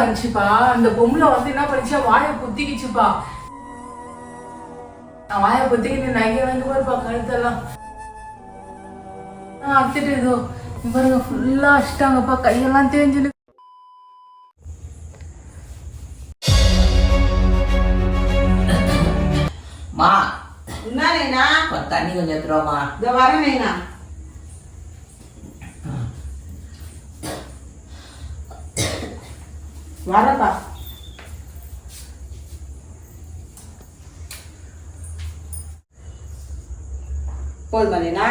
வந்துச்சுப்பா அந்த பொம்பளை வந்து என்ன பண்ணிச்சா வாயை புத்திக்கிச்சுப்பா. நான் வாயை புத்திக்கிட்டு நகை வாங்கி பாருப்பா கழுத்தெல்லாம். ஆ அத்துட்டு இதோ இங்க பாருங்க ஃபுல்லா அடிச்சிட்டாங்கப்பா. கையெல்லாம் தேஞ்சுன்னு. மா என்ன தண்ணி கொஞ்சம் எடுத்துருவாமா இந்த வரேன் வரப்பா. போதுமா நைனா?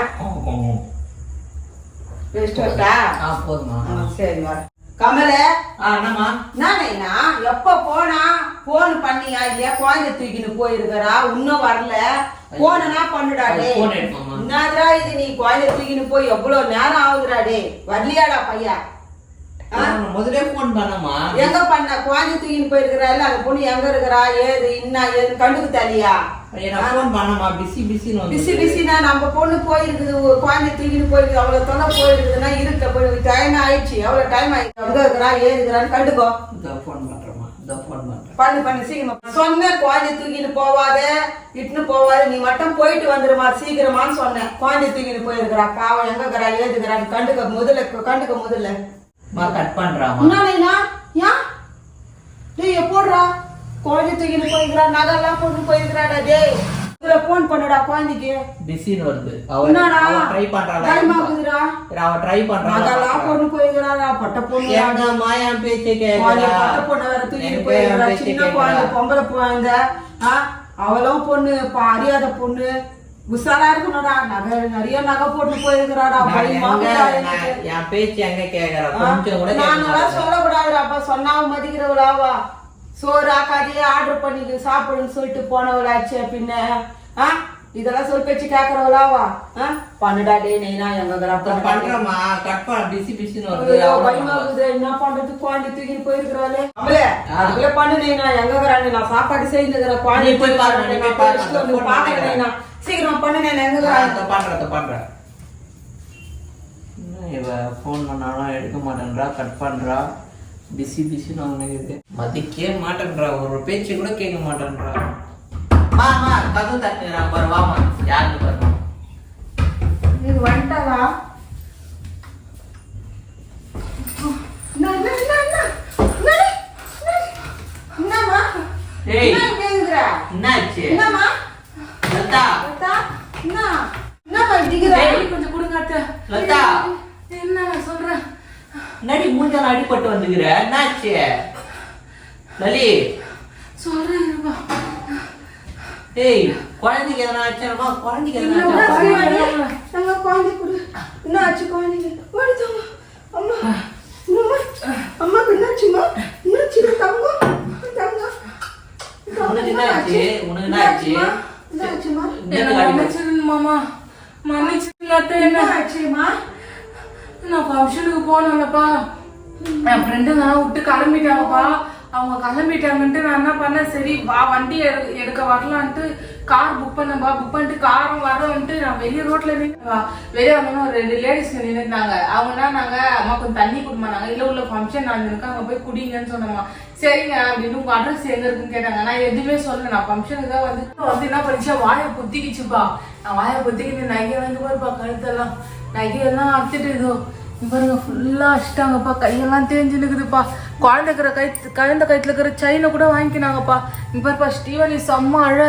ரெஸ்ட் வரட்டா ஆ? போதுமா சரி வர கமலே? ஆ என்னம்மா? நானேண்ணா எப்ப போனா போன் பண்ணியா இல்லையா? குழந்தை தூக்கின்னு போயிருக்கிறா? இன்னும் வரல. போனா பண்ணுடா அது டேய். phone எடுப்போம்மா. என்னதுடா இது நீ? குழந்தை தூக்கின்னு போய் எவ்வளவு நேரம் ஆகுதுடா டே வரலையாடா பையா ஆ? நான் முதலே ஃபோன் பண்ணம்மா. எங்க பண்ண? குழந்தை தூக்கின்னு போயிருக்கிறாள் அந்த பொண்ணு எங்க இருக்கிறா? ஏது இன்னா ஏது கண்டுக்கு நான் ஃபோன் பண்ணம்மா. பிஸி பிஸின்னு பிசி பிசினா நம்ம பொண்ணு போயிருக்குது குழந்தை தூக்கின்னு போயிருக்குது அவ்வளவு தொலை போயிருக்குதுன்னா இருக்க போய் டைம் ஆயிடுச்சு. எவ்வளவு டைம் ஆயிடுச்சு எங்க இருக்கிறா ஏது இருக்கிறான்னு கண்டுக்கோ. இதோ ஃபோன் பண்றேன். பண்ணு பண்ணு சீக்கிரமா சொன்ன குழந்தை தூக்கிட்டு போவாத. இட்டுன்னு போவாத. நீ மட்டும் போயிட்டு வந்துருமா சீக்கிரமான்னு சொன்னேன் குழந்தை தூக்கிட்டு போயிருக்கிறா பாவம் எங்க இருக்கிறா ஏதுக்கிறான்னு கண்டுக்க முதல்ல கண்டுக்க முதல்ல. மா கட் பண்றாமா? என்னடா ஏன் டேய் எப்போடுறா குழந்தை தூக்கிட்டு போயிருக்கிறா நகைலாம் போட்டு போயிருக்கிறாடா டேய். இதுல போன் பண்ணுடா குழந்தைக்கு. பிஸின்னு வருது. அவ என்னடா ட்ரை பண்றாளா டைம் ஆகுதுடா. அவ ட்ரை நகைலாம் பண்றாளா போட்டு போயிருக்கிறாடா பட்ட பொண்ணு ஏங்கம்மா என் பேச்சை குழந்தை கேக்குறா? பட்ட பொண்ணை வேற தூக்கிட்டு போயிருக்கிறா. சின்ன குழந்தை பொம்பளை குழந்தை அவளும் பொண்ணு அறியாத பொண்ணு. உஷாரா இருக்கணும்டா. நகை நிறைய நகை போட்டு போயிருக்கிறாடா. என் பேச்சு எங்க கேக்குறா? கொஞ்சம் கூட மாட்டேங்கிறா. சொல்லக்கூடாதுடாப்பா. சொன்னாவ மதிக்கிறவளாவா? சோறு ஆக்காதே ஆர்டர் பண்ணிட்டு சாப்பிடுன்னு சொல்லிட்டு போனவளாச்சே பின்ன. ஆ இதெல்லாம் சொல் பேச்சு கேக்குறவளாவா? ஆ பண்ணுடா டே நெய்னா எங்க இப்ப பண்றேம்மா. கட் பண்ண பிஸி பிஸின்னு வருது. ஐயோ, அவ்வளவு பயமா இருக்குது. என்ன பண்றது? குழந்தை தூக்கிட்டு போயிருக்கிறாளே. அவளே அதுக்குள்ள பண்ணு நைனா எங்க நான் சாப்பாடு செய்துக்கிறேன் நீ போய் பாரு, நீ போய் பாரு, நான் வந்து நான் phone பாக்குறேன் பண்றேன். சீக்கிரம் பண்ணு நைனா. எங்க பண்றேன் பண்றேன். இவ ஃபோன் பண்ணாலும் எடுக்க மாட்டேன்றா கட் பண்றா? பிஸி பிஸின்னு வாங்கினது மதிக்கவே மாட்டேன்றா. ஒரு பேச்சு கூட கேட்க மாட்டேன்றா. மாமா கதவு தட்டுங்கிறாங்க பாரு வாமா என்ன, என்ன, என்ன? என்னடி? என்னம்மா? ஏய்? என்னாச்சு? என்னம்மா? லதா லதா, என்ன? என்னம்மா இப்படி இருக்கிற? டேய், கொஞ்சம் கொடுங்க அத்தை லதா என்ன நான் சொல்றேன் நடி மூஞ்சால அடிபட்டு வந்துக்கிற என்னாச்சு லலி சொல்றேன் இருப்பா ஏய் குழந்தைக்கு எதனா ஆச்சுமா குழந்தைக்கு எதனா. தங்க, குழந்தை கொடு. என்ன ஆச்சு குழந்தைக்கு? அம்மா, என்னம்மா? அம்மாக்கு என்னாச்சும்மா? என்னாச்சுடா தங்கம்? தங்கம். உனக்கு என்ன ஆச்சு? உனக்கு என்ன ஆச்சு? என்னாச்சும்மா? என்னாச்சும்மா? என்ன என்னத்துக்கு அடிபட்டு? மன்னிச்சிருங்க மாமா அத்தை என்ன? ஆச்சும்மா? நான் ஃபங்க்ஷனுக்கு போனேன்லப்பா. என் ஃப்ரெண்டுங்க விட்டு கிளம்பிட்டாங்கப்பா. அவங்க கிளம்பிட்டாங்கன்ட்டு நான் என்ன பண்ணேன்? சரி வா வண்டி எடு எடுக்க வரலான்ட்டு கார் புக் பண்ணப்பா புக் பண்ணிட்டு காரும் வரன்ட்டு நான் வெளியே ரோட்ல நின்று வெளியே வந்தோன்னா ஒரு ரெண்டு லேடிஸ் நின்றுட்டாங்க அவங்க என்ன நாங்க அம்மா கொஞ்சம் தண்ணி குடுமானாங்க இல்ல உள்ள ஃபங்க்ஷன் நடந்திருக்கு. அங்க போய் குடிங்கன்னு சொன்னம்மா. சரிங்க அப்படின்னு உங்க அட்ரஸ் எங்க இருக்குன்னு கேட்டாங்க. நான் எதுவுமே சொல்லல. நான் ஃபங்க்ஷனுக்கு தான் வந்து வந்து என்ன பண்ணிச்சா வாயை புத்திக்கிச்சுப்பா. நான் வாயை புத்திக்கிட்டு நகை வாங்கி பாருப்பா கழுத்தெல்லாம். நகையெல்லாம் அறுத்துட்டு இதோ இங்க பாருங்க ஃபுல்லா அடிச்சிட்டாங்கப்பா. கையெல்லாம் தேஞ்சு நிக்குதுப்பா. குழந்தை இருக்கிற கை குழந்தை கயித்துல இருக்கிற செயினை கூட வாங்கிக்கினாங்கப்பா. இங்க பாருப்பா ஸ்டீவனி செம்ம அழ.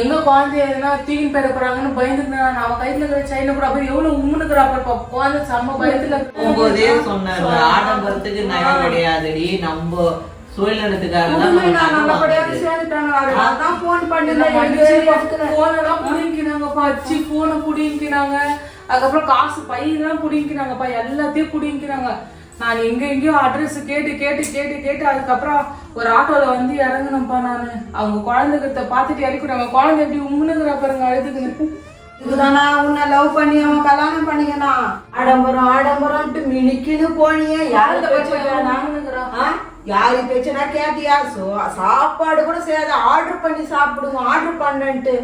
எங்க குழந்தை எதுனா தூக்கி போயிட போறாங்கன்னு பயந்துட்டு நான் அவன் கைத்துல இருக்கிற செயினை கூட அப்புறம் எவ்வளவு உம்முனுக்குறா பாருப்பா குழந்தை செம்ம பயத்துல போகும்போதே சொன்னாங்க ஆடம்பரத்துக்கு நகை கிடையாதுடி. நம்ம சுயநலத்துக்காக நல்லபடியாக. சேர்ந்துட்டாங்க. அதனால தான் phone பண்ணிருந்தேன். எனக்கு போனெல்லாம் புடிங்கினாங்கப்பா அச்சு போனை புடிங்கினாங்க அதுக்கப்புறம் காசு பையெல்லாம் புடிங்கினாங்கப்பா எல்லாத்தையும் புடிங்கினாங்க நான் எங்க எங்கேயோ அட்ரஸ் கேட்டு கேட்டு கேட்டு கேட்டு அதுக்கப்புறம் ஒரு ஆட்டோல வந்து இறங்குனப்பா நானு. அவங்க குழந்தைகிட்ட பார்த்துட்டு இறக்கிவிட்டாங்க குழந்தை எப்படி உம்முனுங்கிற பாருங்க அழுதுக்கு இதுதானா உன்னை லவ் பண்ணி அவன் கல்யாணம் பண்ணிக்கணும் ஆடம்பரம் ஆடம்பரம்ட்டு மினிக்குன்னு போனியே. யார்கிட்ட போய் சொல்லுவானா? யாரு பேச்சுனா கேட்டியா? சோ சாப்பாடு கூட செய்யாத. ஆர்டர் பண்ணி சாப்பிடுவோம் ஆர்டர் பண்ணன்ட்டு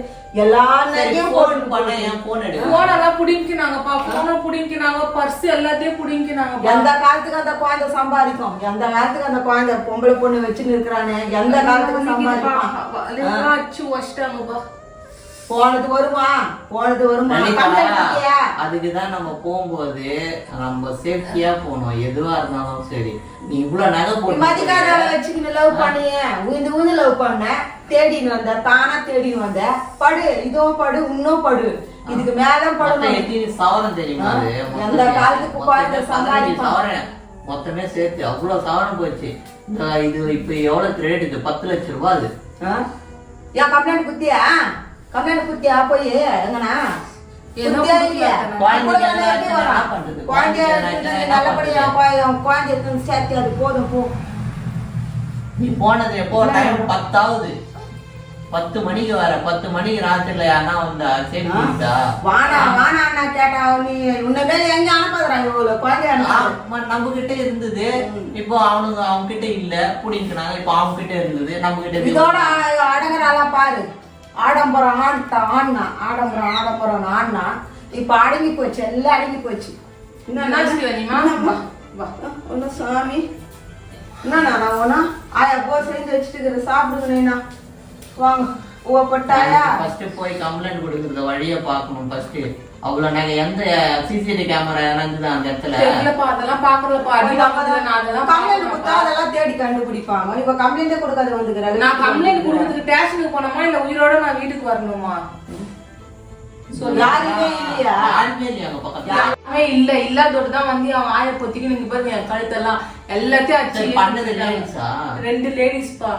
எல்லா நிறைய போன் போன் எல்லாம் புடிங்கினாங்கப்பா போன புடிங்கினாங்க பர்ஸ் எல்லாத்தையும் புடிங்கினாங்கப்பா. எந்த காலத்துக்கு அந்த குழந்தை சம்பாதிக்கும்? எந்த காலத்துக்கு அந்த குழந்தை பொம்பளை பொண்ணு வச்சுன்னு இருக்கிறானே? எந்த காலத்துக்கு சம்பாதிக்கும் அச்சு வச்சிட்டாங்கப்பா போனது வருமா? போனது வருமா? அதுக்குதான் நம்ம போகும்போது நம்ம சேஃப்டியா போகணும் எதுவா இருந்தாலும் சரி. நீ இவ்வளவு நகை போட்டு வச்சுக்கின்னு லவ் பண்ணியே. உயிந்து உயிந்து லவ் பண்ண. தேடின்னு வந்த தானா தேடின்னு வந்த. படு இதுவும் படு இன்னும் படு. இதுக்கு மேல எத்தனை சவரம் தெரியுமா அது? எந்த காலத்துக்கு சம்பாதிப்பான். சவரன் மொத்தமே சேர்த்து அவ்வளவு சவரம் போச்சு. இது இப்ப எவ்வளவு ரேட் இது பத்து லட்சம் ரூபாய் அது? ஏன் கம்ப்ளைண்ட் குத்தியா? கம்ப்ளைண்ட் குத்தியா போய் எங்கண்ணா குழந்தை நீ போனது எப்போ? டைம் பத்தாவது. பத்து மணிக்கு வர பத்து மணிக்கு ராத்திரில யாருன்னா வந்தா? சரி? வானா வானா அண்ணா கேட்டா நீ உன்ன மேல எங்க அனுப்பாதுறாங்க இவ்வளவு? ஆமா, நம்ம கிட்ட இருந்தது. இப்போ அவனுங்க அவங்க கிட்ட இல்ல. புடிங்கினாங்க. இப்போ அவங்க கிட்ட இருந்தது. நம்ம கிட்ட இதோட அ- அடங்குறாளா பாரு ஆடம்பரம் ஆண்ட ஆண்ணா. ஆடம்பரம் ஆடம்பரம் ஆண்ணா. இப்ப அடங்கி போச்சு எல்லாம் அடங்கி போச்சு என்ன சிவனிமா வா ஒன்னும் சாமி. என்னண்ணா நான் ஒன்றும் ஆயா போ செஞ்சு வச்சுட்டு இருக்கிற சாப்பிடுங்கண்ணா வாங்க ஓப்பட்டாயா ஃபர்ஸ்ட் போய் கம்ப்ளைண்ட் கொடுக்கறத வழிய பார்க்கணும் ஃபர்ஸ்ட் அவ்வளவு நாங்க எந்த சிசிடிவி கேமரா இருந்தது அந்த இடத்துல? தெரியலப்பா அதெல்லாம் அதெல்லாம் கம்ப்ளைண்ட் கொடுத்தா. அதெல்லாம் தேடி கண்டுபிடிப்பாங்க. இப்ப கம்ப்ளைண்டே கொடுக்காத வந்துக்கிறாரு நான் கம்ப்ளைண்ட் கொடுக்கறதுக்கு ஸ்டேஷனுக்கு போனோமா இல்ல உயிரோட நான் வீட்டுக்கு வரணுமா. யாருமே இல்லையா? யாருமே இல்லையா பக்கத்துல? இல்ல. இல்லாதோடு தான் வந்து அவன் ஆய பொத்திக்கு நீங்க பாருங்க என் கழுத்தெல்லாம் எல்லாத்தையும் ரெண்டு லேடிஸ்பா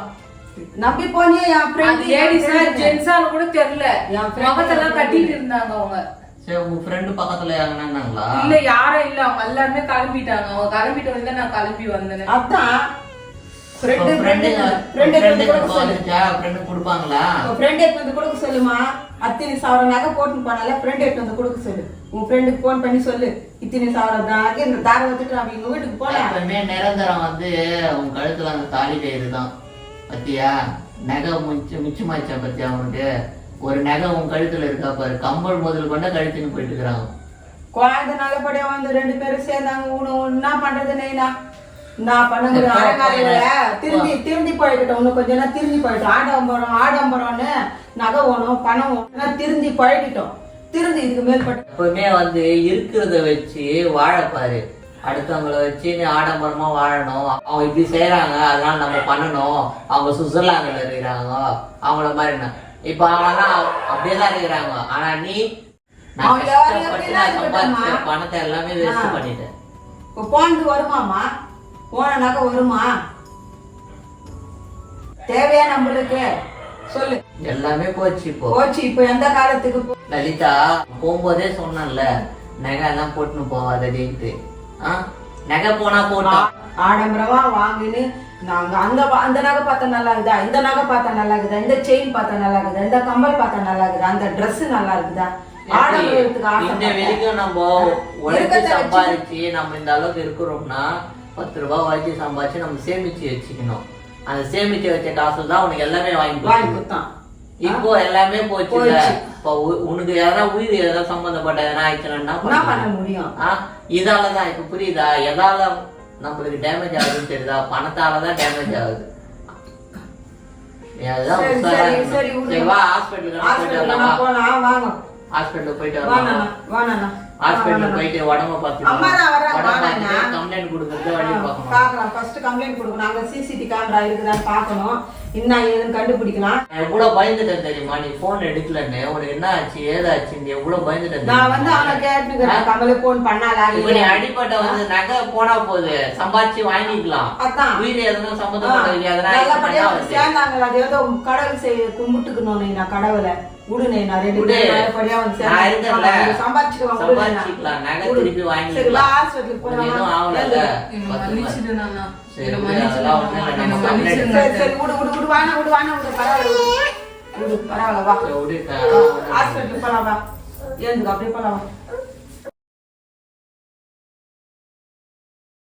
நம்பி போனியே என் ஃப்ரெண்ட் லேடிஸ் ஜென்ஸால கூட தெரியல. என் முகத்தெல்லாம் கட்டிட்டு இருந்தாங்க அவங்க. சரி உங்க ஃப்ரெண்டு பக்கத்துல யாருன்னாங்களா இல்ல யாரும் இல்ல. அவங்க எல்லாருமே கிளம்பிட்டாங்க. அவங்க கிளம்பிட்டு வந்து நான் கிளம்பி வந்தேன். அதான். ஃப்ரெண்டு ஃப்ரெண்டு ஃப்ரெண்டு கொடுப்பாங்களா? எடுத்து வந்து கொடுக்க சொல்லுமா? அத்தனை சாவரம் நகை போட்டு போனால ஃப்ரெண்ட் எடுத்து வந்து கொடுக்க சொல்லு. உன் ஃப்ரெண்டுக்கு ஃபோன் பண்ணி சொல்லு. இத்தனை சாவரம் நகை இந்த தாரம் வச்சுட்டு நான் எங்க வீட்டுக்கு போனேன் எப்பவுமே நிரந்தரம் வந்து உன் கழுத்துல அந்த தாலி கயிறு தான். பத்தியா? நகை மிச்ச மிச்சமாச்சா பத்தியா அவனுக்கு ஒரு நகை உன் கழுத்துல இருக்கா பாரு. கம்பல் முதல் கொண்ட கழுத்துன்னு போயிட்டு இருக்கிறாங்க குழந்தை நல்லபடியா வந்து ரெண்டு பேரும் சேர்ந்தாங்க. உன என்ன பண்றது நைனா நான் பண்ண முடியும் திரும்பி திரும்பி போயிட்டோம் இன்னும் கொஞ்ச நேரம் திரும்பி போயிட்டோம் ஆடம்பரம் ஆடம்பரம்னு நகை வேணும் பணம் திருந்தி பழகிட்டோம் திருந்தி இதுக்கு மேற்பட்டு எப்பவுமே வந்து இருக்கிறத வச்சு வாழ பாரு. அடுத்தவங்கள வச்சு நீ ஆடம்பரமா வாழணும். அவங்க இப்படி செய்யறாங்க அதனால நம்ம பண்ணணும். அவங்க சுவிட்சர்லாந்துல இருக்கிறாங்க. அவங்கள மாதிரி நான் இப்ப அவங்கலாம் அப்படியே தான் இருக்கிறாங்க. ஆனா நீ நான் அவங்க கஷ்டப்பட்டு சம்பாதிச்ச? பணத்தை எல்லாமே வேஸ்ட். பண்ணிட்டேன். இப்போ போனது வருமாமா போன நகை வருமா? தேவையா நம்மளுக்கு? சொல்லு. எல்லாமே போச்சு இப்போ. போச்சு இப்போ எந்த காலத்துக்கு லலிதா போகும்போதே சொன்னேன்ல நகை எல்லாம் போட்டுன்னு போவாதடின்ட்டு. நகை போனா போட்டோம். ஆடம்பரமா வாங்கின்னு நாங்க அந்த அந்த நகை பார்த்தா நல்லா இருக்குதா இந்த நகை பார்த்தா நல்லா இருக்குதா இந்த செயின் பார்த்தா நல்லா இருக்குதா இந்த கம்பல் பார்த்தா நல்லா இருக்குதா அந்த Dress நல்லா இருக்குதா இந்த வரைக்கும் நம்ம உழைச்சு சம்பாதிச்சு நம்ம இந்த அளவுக்கு இருக்கிறோம்னா பத்து ரூபாய் உழைச்சு சம்பாதிச்சு நம்ம சேமிச்சு வச்சுக்கணும். அந்த சேமிச்சு வச்ச காசு தான் உனக்கு எல்லாமே வாங்கி வாங்கி. கொடுத்தான். இப்போ எல்லாமே போச்சு. இப்போ உனக்கு யாரா உயிர் எதாவது சம்பந்தப்பட்ட எதனா ஆயிடுச்சுன்னா? பண்ண. முடியும்? இதாலதான் இப்ப புரியுதா? எதால நம்மளுக்கு டேமேஜ் ஆகுதுன்னு தெரியுதா? பணத்தாலதான் டேமேஜ் ஆகுது. ஹாஸ்பிட்டலுக்கு போயிட்டு வரலாம். போலாம் வாங்க. ஹாஸ்பிட்டல் போயிட்டு உடம்ப அம்மா கம்ப்ளைண்ட் கொடுக்கறது பார்க்கலாம். ஃபர்ஸ்ட் கம்ப்ளைண்ட் கொடுக்கணும். அங்க சிசிடி கேமரா இருக்குதான்னு பார்க்கணும். என்ன ஏதுன்னு கண்டுபிடிக்கலாம். எவ்வளவு பயந்துட்டேன் தெரியுமா? நீ போன் எடுக்கலன்னு. உனக்கு என்ன ஆச்சு? ஏதாச்சு நீ எவ்வளவு பயந்துட்டேன் நான் வந்து? அவனை கேட்டுக்கிறேன். கமலு போன் பண்ணாலா நீ அடிப்பட்ட வந்து நகை போனா போகுது சம்பாதிச்சு வாங்கிக்கலாம். அதான். உயிர் எதனா நல்லபடியா வந்து. சேர்ந்தாங்களா? அது ஏதோ கடவுள் செய்ய கும்பிட்டுக்கணும் நான் கடவுளை. விடு நீ நான் ரெண்டு விடு. வந்து நான் இருக்கேன்ல. சம்பாதிச்சுக்கலாம் நகை. திருப்பி வாங்கிக்கலாம் ஹாஸ்பிட்டலுக்கு எதுவும் போலாம் ஆகல என்ன மன்னிச்சிடு நானா என்ன விடு, மன்னிச்சிடு அதெல்லாம் ஒண்ணும் இல்லை, என்ன நம்ம மன்னிச்சிடு சரி சரி விடு விடு விடு வாங்க விடு வாங்க விடு பரவாயில்ல விடு. விடு பரவாயில்ல வா. ஹாஸ்பிட்டலுக்கு போலாம் வா ஏந்துக்கு அப்படியே போலாம் வா